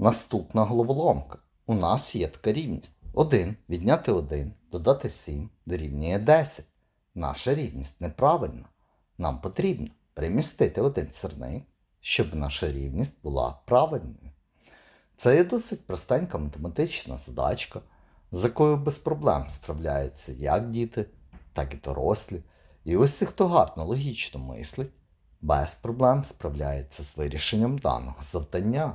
Наступна головоломка. У нас є така рівність. 1 відняти 1, додати 7 дорівнює 10. Наша рівність неправильна. Нам потрібно перемістити один сірник, щоб наша рівність була правильною. Це є досить простенька математична задачка, з якою без проблем справляються як діти, так і дорослі. І ось ті, хто гарно логічно мислить, без проблем справляється з вирішенням даного завдання.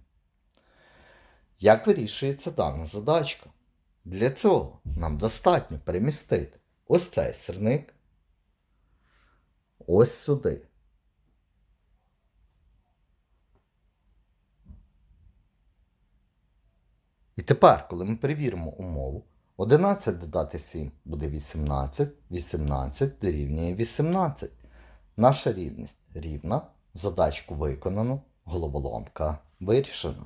Як вирішується дана задачка? Для цього нам достатньо перемістити ось цей сірник ось сюди. І тепер, коли ми перевіримо умову, 11 додати 7 буде 18, 18 дорівнює 18. Наша рівність рівна, задачку виконано, головоломка вирішена.